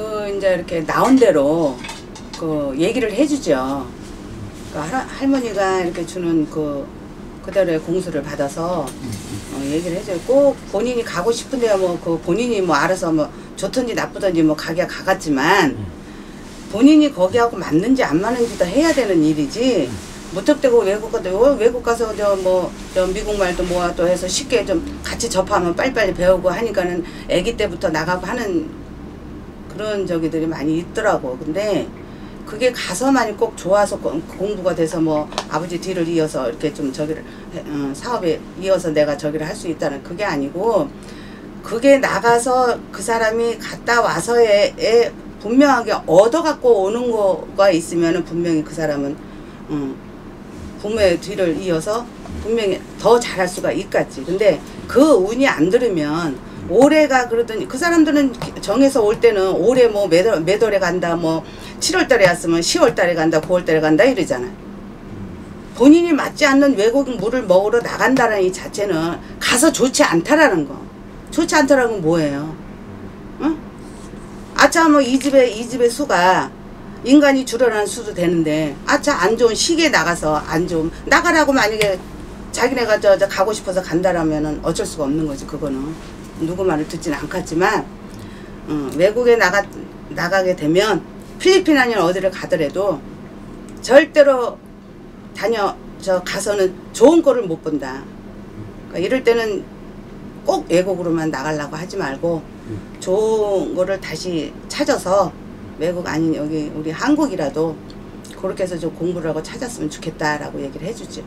그 이제 이렇게 나온 대로 그 얘기를 해주죠. 그 할, 할머니가 이렇게 주는 그 그대로의 공수를 받아서 어, 얘기를 해줘요. 꼭 본인이 가고 싶은데 뭐그 본인이 뭐 알아서 뭐 좋든지 나쁘든지 뭐 가게 가갔지만 본인이 거기하고 맞는지 안 맞는지도 해야 되는 일이지. 무턱대고 외국 가도 어, 외국 가서 저뭐 저 미국 말도 뭐야 또 해서 쉽게 좀 같이 접하면 빨리빨리 배우고 하니까는 아기 때부터 나가고 하는 그런 저기들이 많이 있더라고. 근데 그게 가서만이 꼭 좋아서 공- 공부가 돼서 뭐 아버지 뒤를 이어서 이렇게 좀 저기를 해- 어, 사업에 이어서 내가 저기를 할 수 있다는 그게 아니고 그게 나가서 그 사람이 갔다 와서의 에 분명하게 얻어 갖고 오는 거가 있으면은 분명히 그 사람은 음, 부모의 뒤를 이어서 분명히 더 잘할 수가 있겠지. 근데 그 운이 안 들으면 올해가 그러더니 그 사람들은 정해서 올 때는 올해 뭐 매달 매달에 간다 뭐 7월 달에 왔으면 10월 달에 간다 9월 달에 간다 이러잖아. 본인이 맞지 않는 외국 물을 먹으러 나간다는 이 자체는 가서 좋지 않다라는 거. 좋지 않다라는 건 뭐예요? 응? 아차 뭐 이 집에 이 집의 수가 인간이 줄어나는 수도 되는데 아차 안 좋은 시기에 나가서 안 좋은 나가라고 만약에 자기네가 저, 저 가고 싶어서 간다라면은 어쩔 수가 없는 거지 그거는 누구 말을 듣지는 않겠지만 어, 외국에 나가 나가게 되면 필리핀 아니면 어디를 가더라도 절대로 다녀 저 가서는 좋은 꼴을 못 본다. 그러니까 이럴 때는 꼭 외국으로만 나가려고 하지 말고 좋은 거를 다시 찾아서 외국 아닌 여기 우리 한국이라도 그렇게 해서 좀 공부를 하고 찾았으면 좋겠다라고 얘기를 해주죠.